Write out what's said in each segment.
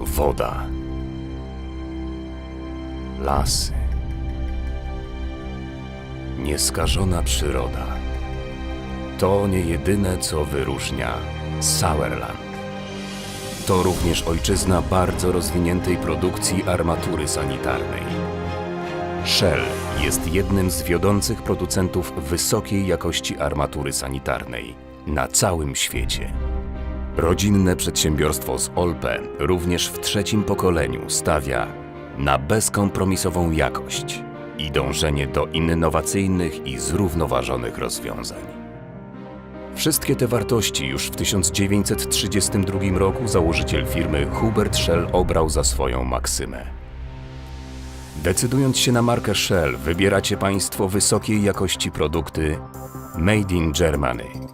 woda, lasy, nieskażona przyroda. To nie jedyne, co wyróżnia Sauerland. To również ojczyzna bardzo rozwiniętej produkcji armatury sanitarnej. Shell jest jednym z wiodących producentów wysokiej jakości armatury sanitarnej na całym świecie. Rodzinne przedsiębiorstwo z Olpe również w trzecim pokoleniu stawia na bezkompromisową jakość i dążenie do innowacyjnych i zrównoważonych rozwiązań. Wszystkie te wartości już w 1932 roku założyciel firmy Hubert Shell obrał za swoją maksymę. Decydując się na markę Shell, wybieracie Państwo wysokiej jakości produkty Made in Germany.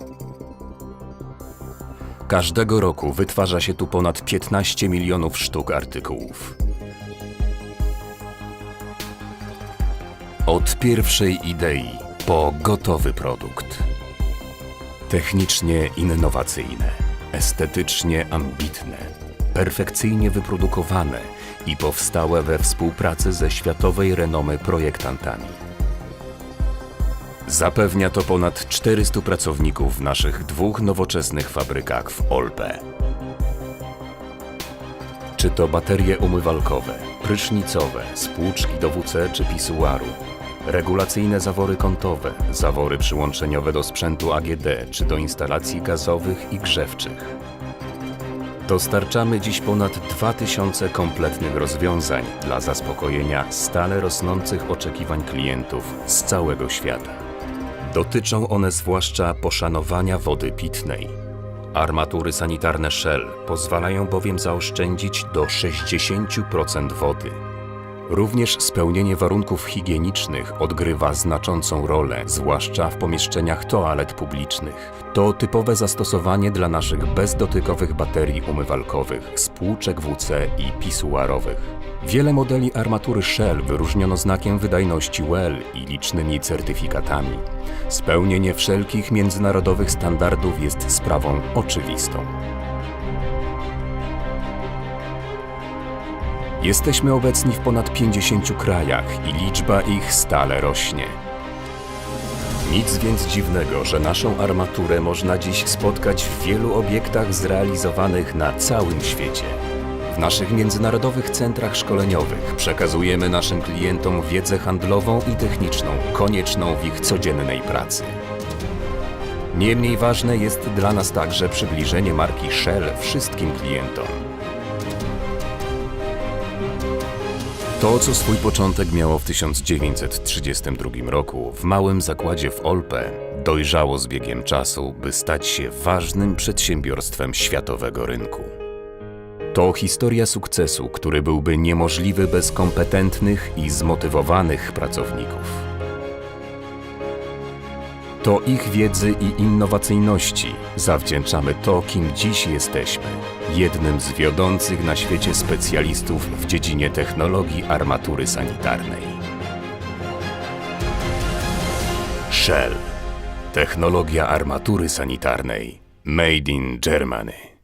Każdego roku wytwarza się tu ponad 15 milionów sztuk artykułów. Od pierwszej idei po gotowy produkt. Technicznie innowacyjne, estetycznie ambitne, perfekcyjnie wyprodukowane i powstałe we współpracy ze światowej renomy projektantami. Zapewnia to ponad 400 pracowników w naszych dwóch nowoczesnych fabrykach w Olpe. Czy to baterie umywalkowe, prysznicowe, spłuczki do WC czy pisuaru, regulacyjne zawory kątowe, zawory przyłączeniowe do sprzętu AGD czy do instalacji gazowych i grzewczych. Dostarczamy dziś ponad 2000 kompletnych rozwiązań dla zaspokojenia stale rosnących oczekiwań klientów z całego świata. Dotyczą one zwłaszcza poszanowania wody pitnej. Armatury sanitarne Shell pozwalają bowiem zaoszczędzić do 60% wody. Również spełnienie warunków higienicznych odgrywa znaczącą rolę, zwłaszcza w pomieszczeniach toalet publicznych. To typowe zastosowanie dla naszych bezdotykowych baterii umywalkowych, spłuczek WC i pisuarowych. Wiele modeli armatury Shell wyróżniono znakiem wydajności WELL i licznymi certyfikatami. Spełnienie wszelkich międzynarodowych standardów jest sprawą oczywistą. Jesteśmy obecni w ponad 50 krajach i liczba ich stale rośnie. Nic więc dziwnego, że naszą armaturę można dziś spotkać w wielu obiektach zrealizowanych na całym świecie. W naszych międzynarodowych centrach szkoleniowych przekazujemy naszym klientom wiedzę handlową i techniczną, konieczną w ich codziennej pracy. Niemniej ważne jest dla nas także przybliżenie marki Shell wszystkim klientom. To, co swój początek miało w 1932 roku w małym zakładzie w Olpe, dojrzało z biegiem czasu, by stać się ważnym przedsiębiorstwem światowego rynku. To historia sukcesu, który byłby niemożliwy bez kompetentnych i zmotywowanych pracowników. To ich wiedzy i innowacyjności zawdzięczamy to, kim dziś jesteśmy. Jednym z wiodących na świecie specjalistów w dziedzinie technologii armatury sanitarnej. Shell. Technologia armatury sanitarnej. Made in Germany.